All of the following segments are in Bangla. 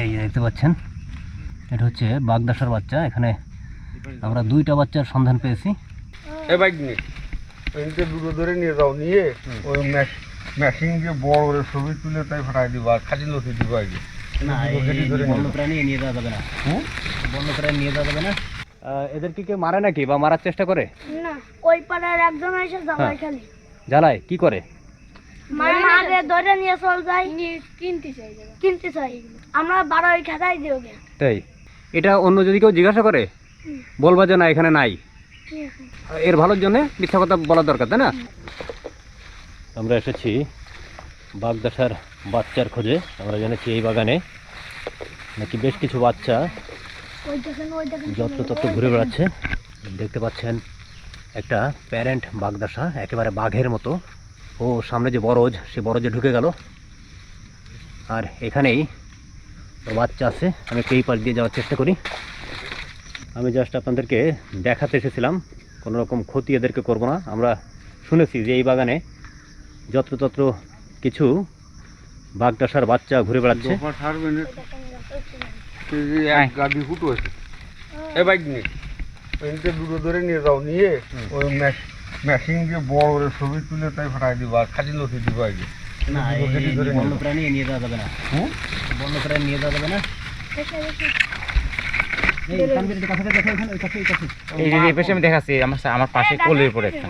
এই যে দেখতে পাচ্ছেন এটা হচ্ছে বাগদাসার বাচ্চা। এখানে আমরা দুইটা বাচ্চার সন্ধান পেয়েছি। এ বাইক নিয়ে। দুটো ধরে নিয়ে যাও নিয়ে ওই ম্যাশিং দিয়ে বড় করে ছবি তুলে তাই ফাটাই দিব। আর খালি লতি দিব আগে না ধরে নিয়ে বন্য প্রাণী নিয়ে যাওয়া যাবে না। হুম? বন্য প্রাণী নিয়ে যাওয়া যাবে না। এদেরকে কেউ মারে নাকি বা মারার চেষ্টা করে? না ওই পাড়ার একজন এসে হ্যাঁ। খালি। জ্বালায়? কি করে? মারে ধরে নিয়ে চল। যাই। কিনতে চাই কিনতে চাই। আমরা বারোই খেতাই দিও তাই? এটা অন্য যদি কেউ জিজ্ঞাসা করে। বলবা যে না এখানে নাই। এর ভালোর জন্য মিথ্যা কথা বলা দরকার তাই না? আমরা এসেছি বাগদাসার বাচ্চার খোঁজে। আমরা জেনেছি এই বাগানে নাকি বেশ কিছু বাচ্চা ওই দেখেন ওই দেখেন যত্রতত্র ঘুরে বেড়াচ্ছে। দেখতে পাচ্ছেন একটা প্যারেন্ট বাগদাসা একেবারে বাঘের মতো। ও সামনে যে বরজ সে বরজে ঢুকে গেল। আর এখানেই বাচ্চা আছে। আমি এই পাশ দিয়ে যাওয়ার চেষ্টা করি। আমি জাস্ট আপনাদেরকে দেখাতে এসেছিলাম কোনো রকম ক্ষতি এদেরকে করব না। আমরা শুনেছি যে এই বাগানে যত্রতত্র কিছু বাগদাসার বাচ্চা ঘুরে বেড়াচ্ছে। গাদি ফুটো আছে। এ বাইক নিয়ে ধরে নিয়ে যাও নিয়ে ওই ম্যাশিং দিয়ে বড় করে ছবি তুলে তাই ফাটাই দিব আর খালি লতি দিব আগে না ধরে নিয়ে যাওয়া যাবে না। হুম? বন্য নিয়ে যাওয়া যাবে না? এসে এসে এই কানজির একটু কাছে দেখো এখানে ওই কাছে এই কাছে এই যে এই পাশে আমি দেখাচ্ছি আমার আমার পাশে কোলের উপরে একটা।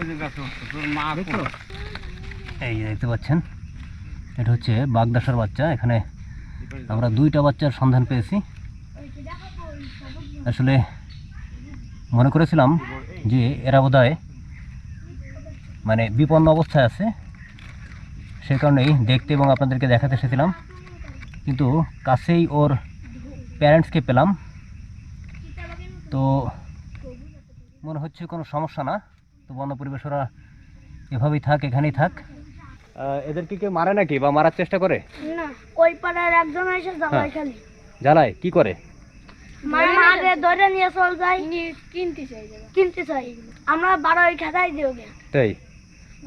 এই যে দেখতে পাচ্ছেন এটা হচ্ছে বাগদাসার বাচ্চা। এখানে আমরা দুইটা বাচ্চার সন্ধান পেয়েছি। আসলে মনে করেছিলাম যে এরা বোধহয় মানে বিপন্ন অবস্থায় আছে। সেই কারণেই দেখতে এবং আপনাদেরকে দেখাতে এসেছিলাম। কিন্তু কাছেই ওর প্যারেন্টসকে পেলাম। তো মনে হচ্ছে কোনো সমস্যা না। তো বন্য পরিবেশ ওরা এভাবেই থাক এখানেই থাক। এদেরকে কেউ মারে নাকি বা মারার চেষ্টা করে? না ওই পাড়ার একজন এসে হ্যাঁ। খালি। জ্বালায়? কি করে? মানে মারে ধরে নিয়ে চল কিনতে চাই। কিনতে চাই। আমরা বারোই খেতাই দিও তাই?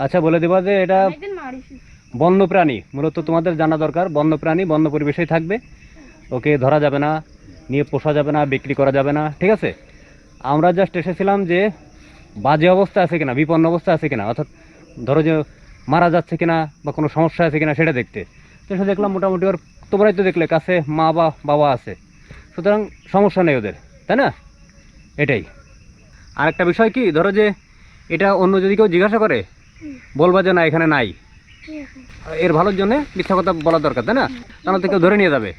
আচ্ছা বলে দেবা যে এটা একদিন মারিছি। বন্য প্রাণী মূলত তোমাদের জানা দরকার বন্য প্রাণী বন্য পরিবেশেই থাকবে। ওকে ধরা যাবে না নিয়ে পোষা যাবে না বিক্রি করা যাবে না ঠিক আছে? আমরা জাস্ট এসেছিলাম যে বাজে অবস্থা আছে কিনা বিপন্ন অবস্থা আছে কিনা অর্থাৎ ধরো যে মারা যাচ্ছে কিনা বা কোনো সমস্যা আছে কিনা সেটা দেখতে। তো সে দেখলাম মোটামুটি ওর তোমরাই তো দেখলে কাছে মা বা বাবা আছে। সুতরাং সমস্যা নেই ওদের তাই না? এটাই। আরেকটা বিষয় কি ধরো যে এটা অন্য যদি কেউ জিজ্ঞাসা করে বলবা যে না এখানে নাই। এর ভালোর জন্য মিথ্যা কথা বলা দরকার তাই না? তাহলে তো কেউ ধরে নিয়ে যাবে।